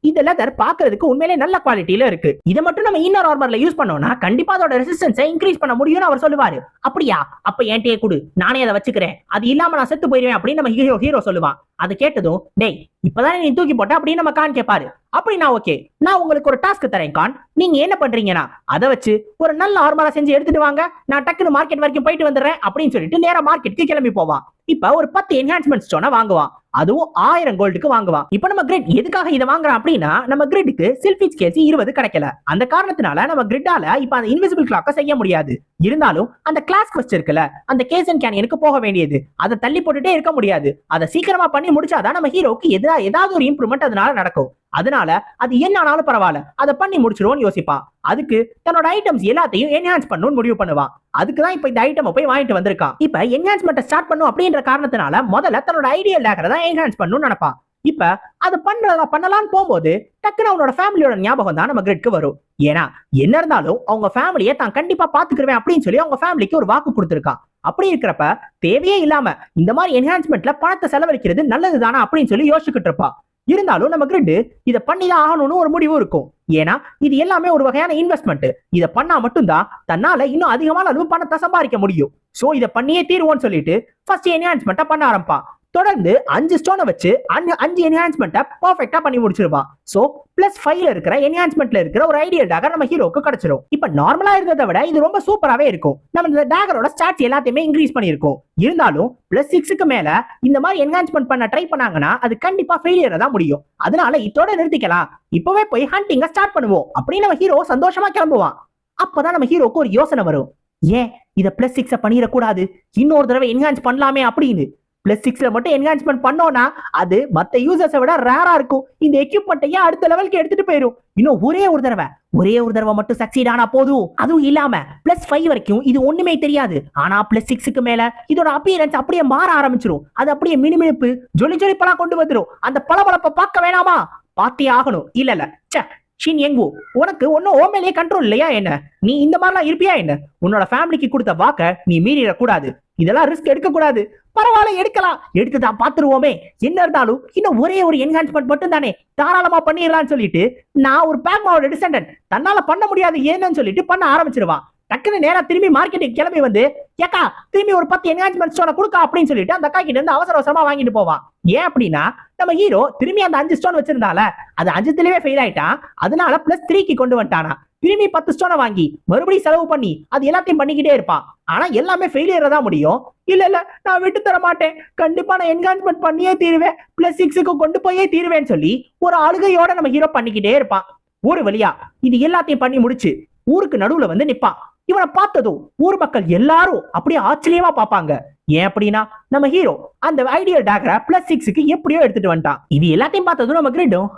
இந்த லெதர் பாக்குறதுக்கு உண்மையிலே நல்ல குவாலிட்டியில இருக்கு. இதை மட்டும் நம்ம இன்னர் ஆர்மர்ல யூஸ் பண்ணோம்னா கண்டிப்பா அதோட ரெசிஸ்டன்ஸை இன்க்ரீஸ் பண்ண முடியும்னு அவர் சொல்லுவாரு. அப்படியா? அப்ப என்கிட்டயே கொடு? நானே அதை வச்சுக்கிறேன். அது இல்லாம நான் செத்து போயிருவேன் அப்படின்னு நம்ம ஹீரோ ஹீரோ சொல்லுவான். அதை கேட்டதும் டேய் இப்பதான் நீ தூக்கி போட்ட அப்படின்னு நம்ம கான் கேட்பாரு அப்படின்னா ஓகே நான் உங்களுக்கு ஒரு டாஸ்க் தரேன் கான். நீங்க என்ன பண்றீங்கன்னா அதை வச்சு ஒரு நல்ல ஆர்மரா செஞ்சு எடுத்துட்டு வாங்க. நான் டக்குனு மார்க்கெட் வரைக்கும் போயிட்டு வந்துடுறேன். அப்படின்னு சொல்லிட்டு நேரா மார்க்கெட்டுக்கு கிளம்பி போவான். இப்ப ஒரு பத்து என்ஹான்ஸ்மெண்ட் ஸ்டோனை வாங்குவான். அதுவும் ஆயிரம் கோல்டுக்கு வாங்குவான். இப்ப நம்ம கிரிட் எதுக்காக இதை வாங்குறான் அப்படின்னா நம்ம கிரிட்டுக்கு சில்பிச் கேசி இருபது கிடைக்கல. அந்த காரணத்தினால நம்ம கிரிட்டால இப்ப அந்த இன்விசிபிள் கிளாக்க செய்ய முடியாது. இருந்தாலும் அந்த கிளாஸ் கொஸ்ட் இருக்குல்ல அந்த கேசன் கேனியனுக்கு போக வேண்டியது. அதை தள்ளி போட்டுட்டே இருக்க முடியாது. அதை சீக்கிரமா பண்ணி முடிச்சாதான் நம்ம ஹீரோக்கு எதா ஏதாவது ஒரு இம்ப்ரூவ்மெண்ட் அதனால நடக்கும். அதனால அது என்ன ஆனாலும் பரவாயில்ல. அதை பண்ணி முடிச்சிருவோம்னு யோசிப்பான் அதுக்கு தன்னோட ஐட்டம்ஸ் எல்லாத்தையும் என்ஹான்ஸ் பண்ணணும்னு முடிவு பண்ணுவான் அதுக்கு தான் இப்ப இந்த ஐட்டம் போய் வாங்கிட்டு வந்திருக்கான் இப்ப என்ஹான்ஸ்மெண்ட் ஸ்டார்ட் பண்ணும் அப்படின்ற காரணத்தினால முதல்ல தன்னோட ஐடியல் டேக்கரை தான் என்ஹான்ஸ் பண்ணணும்னு நினைப்பான் இப்ப அது பண்றதா பண்ணலாம்னு போகும்போது டக்குன்னு அவனோட ஃபேமிலியோட ஞாபகம் தான் நம்ம கிரெட்க்கு வரும். ஏன்னா என்ன இருந்தாலும் அவங்க ஃபேமிலியை தான் கண்டிப்பா பாத்துக்கிருவேன் அப்படின்னு சொல்லி அவங்க ஃபேமிலிக்கு ஒரு வாக்கு கொடுத்துருக்கான் அப்படி இருக்கிறப்ப தேவையே இல்லாம இந்த மாதிரி என்ஹான்ஸ்மெண்ட்ல பணத்தை செலவழிக்கிறது நல்லதுதானா அப்படின்னு சொல்லி யோசிச்சுக்கிட்டு இருப்பா. இருந்தாலும் நம்ம கிரிட் இதை பண்ணி தான் ஆகணும்னு ஒரு முடிவு இருக்கும். ஏன்னா இது எல்லாமே ஒரு வகையான இன்வெஸ்ட்மெண்ட் இதை பண்ணா மட்டும்தான் தன்னால இன்னும் அதிகமான அளவு பணத்தை சம்பாதிக்க முடியும். சோ இதை பண்ணியே தீருவோம்னு சொல்லிட்டு ஃபர்ஸ்ட் என்ஹான்ஸ்மெண்ட்டை பண்ண ஆரம்பிப்பான். தொடர்ந்து அஞ்சு ஸ்டோனை வச்சு அஞ்சு அஞ்சு என்ஹான்ஸ்மெண்ட்டை பர்ஃபெக்டா பண்ணி முடிச்சிருப்பான் ஸோ பிளஸ் ஃபைவ்ல இருக்கிற என்ஹான்ஸ்மெண்ட்ல இருக்கிற ஒரு ஐடியல் டேகர் நம்ம ஹீரோக்கு கிடைச்சிரும். இப்போ நார்மலா இருந்ததை விட இது ரொம்ப சூப்பராகவே இருக்கும். நம்ம இந்த டேகரோட ஸ்டாட்ஸ் எல்லாத்தையுமே இன்க்ரீஸ் பண்ணியிருக்கோம். இருந்தாலும் பிளஸ் சிக்ஸுக்கு மேல இந்த மாதிரி என்ஹான்ஸ்மெண்ட் பண்ண ட்ரை பண்ணாங்கன்னா அது கண்டிப்பா ஃபெயிலியர் தான் முடியும். அதனால இதோட நிறுத்திக்கலாம். இப்பவே போய் ஹண்டிங்க ஸ்டார்ட் பண்ணுவோம். அப்படின்னு நம்ம ஹீரோ சந்தோஷமா கிளம்புவான். அப்பதான் நம்ம ஹீரோக்கு ஒரு யோசனை வரும். ஏன்? இதை பிளஸ் சிக்ஸ பண்ணிடக்கூடாது. இன்னொரு தடவை என்ஹான்ஸ் பண்ணலாமே அப்படின்னு. பிளஸ் சிக்ஸ்ல மட்டும் என்ஹான்ஸ்மெண்ட் பண்ணோம்னா அது மத்த யூசர்ஸை விட ரேரா இருக்கும். இந்த எக்யூப்மெண்ட்டையே அடுத்த லெவலுக்கு எடுத்துட்டு போயிடும் இன்னும் ஒரே ஒரு தடவை. ஒரே ஒரு தடவை மட்டும் சக்சீட் ஆனா போதும். அதுவும் இல்லாம பிளஸ் ஃபைவ் வரைக்கும் இது ஒண்ணுமே தெரியாது. ஆனா பிளஸ் சிக்ஸுக்கு மேல இதோட அப்பியரன்ஸ் அப்படியே மாற ஆரம்பிச்சிரும். அது அப்படியே மினுமினுப்பு ஜொலி ஜொலிப்பெல்லாம் கொண்டு வந்துடும் அந்த பளபளப்பை பார்க்க வேணாமா? பார்த்தே ஆகணும். இல்ல இல்ல. ச்சே ஷின் எங்கு உனக்கு ஒன்னும் ஓமேலேயே கண்ட்ரோல் இல்லையா என்ன? நீ இந்த மாதிரிலாம் இருப்பியா என்ன? உன்னோட ஃபேமிலிக்கு கொடுத்த வாக்க நீ மீறிடக்கூடாது. இதெல்லாம் ரிஸ்க் எடுக்கக்கூடாது. பரவாயில்ல எடுக்கலாம். எடுத்து தான் பாத்துருவோமே என்ன இருந்தாலும் இன்னும் ஒரே ஒரு என்ஹான்ஸ்மெண்ட் மட்டும் தானே தாராளமா பண்ணிடலாம்னு சொல்லிட்டு நான் ஒரு பேக்மாவோட டிசெண்டன்ட் தன்னால பண்ண முடியாது ஏன்னு சொல்லிட்டு பண்ண ஆரம்பிச்சிருவான் டக்குன்னு நேரா திரும்பி மார்க்கெட்டுக்கு கிளம்பி வந்து ஏக்கா திரும்பி ஒரு பத்து என்ஹான்ஸ்மெண்ட் ஸ்டோனை கொடுக்கா அப்படின்னு சொல்லிட்டு அந்த அக்கா கிட்ட இருந்து அவசர அவசரமா வாங்கிட்டு போவான் ஏன் அப்படின்னா நம்ம ஹீரோ திரும்பி அந்த அஞ்சு ஸ்டோன் வச்சிருந்தால அது அஞ்சுலயே ஃபெயில் ஆயிட்டான். அதனால பிளஸ் த்ரீக்கு கொண்டு வந்துட்டானா. திரும்பி பத்து ஸ்டோனை வாங்கி மறுபடியும் செலவு பண்ணி அது எல்லாத்தையும் பண்ணிக்கிட்டே இருப்பான். ஆனா எல்லாமே ஃபெயிலியர் தான் முடியும். இல்ல இல்ல நான் விட்டு தர மாட்டேன். கண்டிப்பா நான் என்ஹான்ஸ்மெண்ட் பண்ணியே தீருவேன். பிளஸ் சிக்ஸுக்கு கொண்டு போயே தீருவேன்னு சொல்லி ஒரு அழுகையோட நம்ம ஹீரோ பண்ணிக்கிட்டே இருப்பான். ஒரு வழியா இது எல்லாத்தையும் பண்ணி முடிச்சு ஊருக்கு நடுவுல வந்து நிப்பான். இவனை பார்த்ததும் ஊர் மக்கள் எல்லாரும் அப்படியே ஆச்சரியமா பார்ப்பாங்க. ஏன் அப்படின்னா நம்ம ஹீரோ அந்த ஐடியல் டாக்ரா பிளஸ் சிக்ஸுக்கு எப்படியோ எடுத்துட்டு வந்துட்டான். இது எல்லாத்தையும் பார்த்ததும் நம்ம கிரிடும்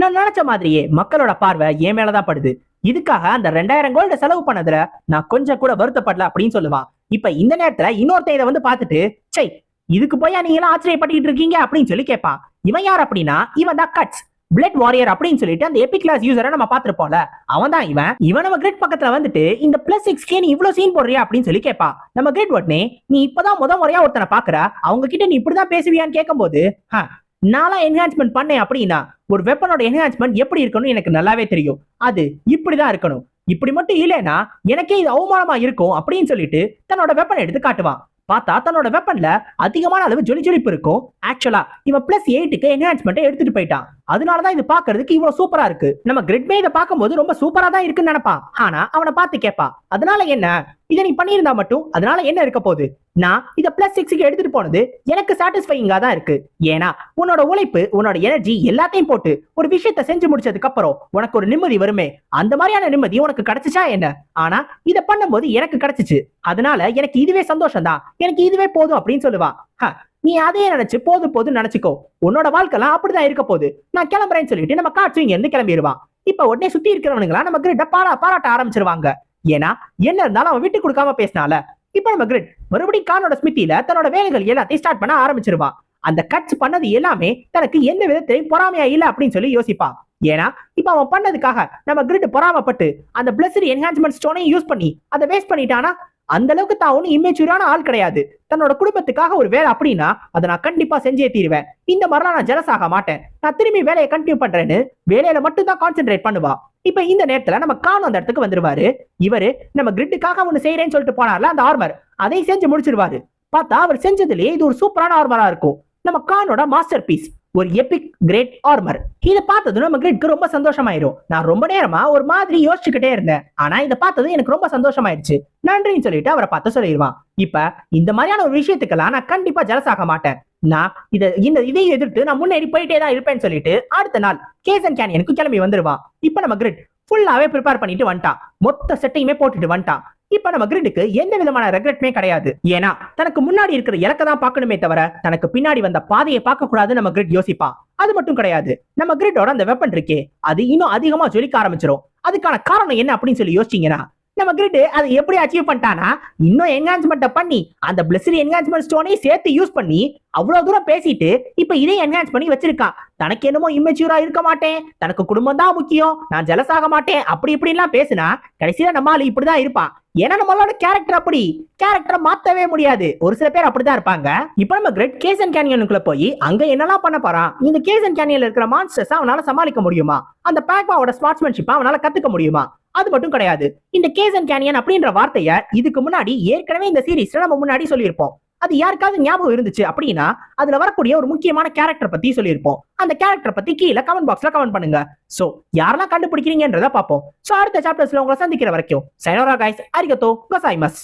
நான் நினைச்ச மாதிரியே மக்களோட பார்வை என் மேலதான் படுது. இதுக்காக அந்த ரெண்டாயிரம் கோல்ட செலவு பண்ணதுல நான் கொஞ்சம் கூட வருத்தப்படல அப்படின்னு சொல்லுவான் இப்ப இந்த நேரத்துல இன்னொருத்தன் இதை வந்து பார்த்துட்டு சை இதுக்கு போய் நீங்க எல்லாம் ஆச்சரியப்பட்டுக்கிட்டு இருக்கீங்க? அப்படின்னு சொல்லி கேட்பான் இவன் யார் அப்படின்னா இவன் தான் கட்ஸ் பிளட் வாரியர் அப்படின்னு சொல்லிட்டு அந்த எபி கிளாஸ் யூசரை நம்ம பார்த்திருப்போம்ல. அவன் தான் இவன். இவன் நம்ம கிரிட் பக்கத்துல வந்துட்டு இந்த பிளஸ் சிக்ஸ் கே நீ இவ்வளவு சீன் போடுறியா? அப்படின்னு சொல்லி கேட்பான் நம்ம கிரிட் உடனே நீ இப்பதான் முத முறையா ஒருத்தனை பாக்குற அவங்க கிட்ட நீ இப்படிதான் பேசுவியான்னு கேட்கும்போது "ஹ, நான்லாம் என்ஹான்ஸ்மெண்ட் பண்ணேன் அப்படின்னா ஒரு வெப்பனோட என்ஹான்ஸ்மெண்ட் எப்படி இருக்கணும் எனக்கு நல்லாவே தெரியும். அது இப்படிதான் இருக்கணும். இப்படி மட்டும் இல்லைன்னா எனக்கே இது அவமானமா இருக்கும் அப்படின்னு சொல்லிட்டு தன்னோட வெப்பனை எடுத்து காட்டுவான். பார்த்தா தன்னோட வெப்பன்ல அதிகமான அளவு ஜொலி ஜொலிப்பு இருக்கும் ஆக்சுவலா இவன் பிளஸ் எயிட்டுக்கு என்ஹான்ஸ்மெண்ட்டை எடுத்துட்டு போயிட்டான். அதனாலதான் இது பாக்குறதுக்கு இவ்வளவு சூப்பரா இருக்கு. நம்ம கிரிட்மே இதை பார்க்கும்போது ரொம்ப சூப்பரா தான் இருக்குன்னு நினைப்பான் ஆனா அவனை பார்த்து கேட்பா. அதனால என்ன? இதை நீ பண்ணியிருந்தா மட்டும் அதனால என்ன இருக்க போகுது? நான் இதை பிளஸ் சிக்ஸுக்கு எடுத்துட்டு போனது எனக்கு சாட்டிஸ்ஃபைங்கா தான் இருக்கு. ஏன்னா உன்னோட உழைப்பு உன்னோட எனர்ஜி எல்லாத்தையும் போட்டு ஒரு விஷயத்த செஞ்சு முடிச்சதுக்கு அப்புறம் உனக்கு ஒரு நிம்மதி வருமே? அந்த மாதிரியான நிம்மதி உனக்கு கிடைச்சிச்சா என்ன? ஆனா இதை பண்ணும்போது எனக்கு கிடைச்சிச்சு. அதனால எனக்கு இதுவே சந்தோஷம் தான் எனக்கு இதுவே போதும் அப்படின்னு சொல்லுவான் "ஹ, நீ அதே நினைச்சு போதும் போதும் நினைச்சுக்கோ. உன்னோட வாழ்க்கைலாம் அப்படிதான் இருக்க போகுது. நான் கிளம்புறேன்னு சொல்லிட்டு நம்ம காட்சி இங்க இருந்து கிளம்பிடுவான். இப்ப உடனே சுத்தி இருக்கிறவனுங்களா நம்ம கிரிட்ட பாரா பாராட்ட ஆரம்பிச்சிருவாங்க. ஏன்னா என்ன இருந்தாலும் அவன் விட்டு கொடுக்காம பேசினால இப்ப நம்ம கிரிட் மறுபடியும் கானோட ஸ்மித்தியில தன்னோட வேலைகள் எல்லாத்தையும் ஸ்டார்ட் பண்ண ஆரம்பிச்சிருவான். அந்த கட்ஸ் பண்ணது எல்லாமே தனக்கு எந்த விதத்திலையும் பொறாமையா இல்ல அப்படின்னு சொல்லி யோசிப்பான். ஏன்னா இப்ப அவன் பண்ணதுக்காக நம்ம கிரிட் பொறாமப்பட்டு அந்த பிளஸரி என்ஹான்ஸ்மெண்ட் ஸ்டோனையும் யூஸ் பண்ணி அதை வேஸ்ட் பண்ணிட்டானா அந்த அளவுக்கு தான் ஒன்னும் இம்மெச்சூரான ஆள் கிடையாது. தன்னோட குடும்பத்துக்காக ஒரு வேலை அப்படின்னா அதை நான் கண்டிப்பா செஞ்சே தீருவேன். இந்த மாதிரிலாம் நான் ஜெலஸ் ஆக மாட்டேன். நான் திரும்பி வேலையை கண்டினியூ பண்றேன்னு வேலையில மட்டும் தான் கான்சென்ட்ரேட் பண்ணுவா. இப்ப இந்த நேரத்துல நம்ம காணும் அந்த இடத்துக்கு வந்துருவாரு. இவரு நம்ம கிரிட்டுக்காக ஒண்ணு செய்யறேன்னு சொல்லிட்டு போனார்ல அந்த ஆர்மர் அதை செஞ்சு முடிச்சிருவாரு. பார்த்தா அவர் செஞ்சதுலயே இது ஒரு சூப்பரான ஆர்மரா இருக்கும். நம்ம கானோட மாஸ்டர் பீஸ் ஒரு எபிக் கிரேட் ஆர்மர் இதை பார்த்ததும் நம்ம கிரிட்க்கு ரொம்ப சந்தோஷமாயிரும். நான் ரொம்ப நேரமா ஒரு மாதிரி யோசிச்சுக்கிட்டே இருந்தேன். ஆனா இதை பார்த்தது எனக்கு ரொம்ப சந்தோஷமாயிருச்சு. நன்றின்னு சொல்லிட்டு அவரை பார்த்து சொல்லிடுவான். இப்ப இந்த மாதிரியான ஒரு விஷயத்துக்கெல்லாம் நான் கண்டிப்பா ஜலசாக மாட்டேன். நான் இத இந்த இதை எதிர்த்து நான் முன்னேறி போயிட்டே தான் இருப்பேன்னு சொல்லிட்டு அடுத்த நாள் கேசன் கேனியனுக்கு கிளம்பி வந்துருவான். இப்ப நம்ம கிரிட் ஃபுல்லாவே ப்ரிப்பேர் பண்ணிட்டு வந்துட்டான். மொத்த செட்டையுமே போட்டுட்டு வந்துட்டான். இப்ப நம்ம கிரிட்டுக்கு எந்த விதமான ரெக்ரெட்மே கிடையாது. ஏன்னா தனக்கு முன்னாடி இருக்கிற இலக்க தான் பார்க்கணுமே தவிர தனக்கு பின்னாடி வந்த பாதையை பார்க்க கூடாது நம்ம கிரிட் யோசிப்பான் அது மட்டும் கிடையாது. நம்ம கிரிட்டோட அந்த வெப்பன் இருக்கே அது இன்னும் அதிகமா ஜொலிக்க ஆரம்பிச்சிடும் அதுக்கான காரணம் என்ன அப்படின்னு சொல்லி யோசிச்சீங்கன்னா நம்ம கிரிட் அதை எப்படி அச்சீவ் பண்ணிட்டானா இன்னும் என்ஹான்ஸ்மெண்ட்டை பண்ணி அந்த பிளஸரி என்ஹான்ஸ்மெண்ட் ஸ்டோனையும் சேர்த்து யூஸ் பண்ணி அவ்வளவு தூரம் பேசிட்டு இப்ப இதே என்ஹான்ஸ் பண்ணி வச்சிருக்கான் தனக்கு என்னமோ இம்மெச்சூரா இருக்க மாட்டேன். தனக்கு குடும்பம் தான் முக்கியம். நான் ஜெலஸ் ஆக மாட்டேன். அப்படி இப்படின்லாம் பேசினா கடைசியில நம்ம ஆளு இப்படிதான் இருப்பான். ஏன்னா நம்மளோட கேரக்டர் அப்படி. கேரக்டரை மாத்தவே முடியாது. ஒரு சில பேர் அப்படிதான் இருப்பாங்க. இப்ப நம்ம கிரெட் கேசன் கேனியனுக்குள்ள போய் அங்க என்னெல்லாம் பண்ண போறான்? இந்த கேசன் கேனியன்ல இருக்கிற மான்ஸ்டர்ஸ் அவனால சமாளிக்க முடியுமா? அந்த பேக்பாவோட ஸ்மார்ட்ஸ்மேன்ஷிப் அவனால கத்துக்க முடியுமா? அது மட்டும் கிடையாது. இந்த கேசன் கேனியன் அப்படின்ற வார்த்தையை இதுக்கு முன்னாடி ஏற்கனவே இந்த சீரீஸ்ல நம்ம முன்னாடி சொல்லியிருப்போம். அது யாருக்காவது ஞாபகம் இருந்துச்சு அப்படின்னா அதுல வரக்கூடிய ஒரு முக்கியமான கேரக்டர் பத்தி சொல்லியிருப்போம். அந்த கேரக்டர் பத்தி கீழே கமெண்ட் பாக்ஸ்ல கமெண்ட் பண்ணுங்க. சோ யாரெல்லாம் கண்டுபிடிக்கிறீங்கன்றத பார்ப்போம். சோ அடுத்த சாப்டர்ஸ்ல உங்களை சந்திக்கிற வரைக்கும் சைனோரா கைஸ் அரிகத்தோ கசாய்மஸ்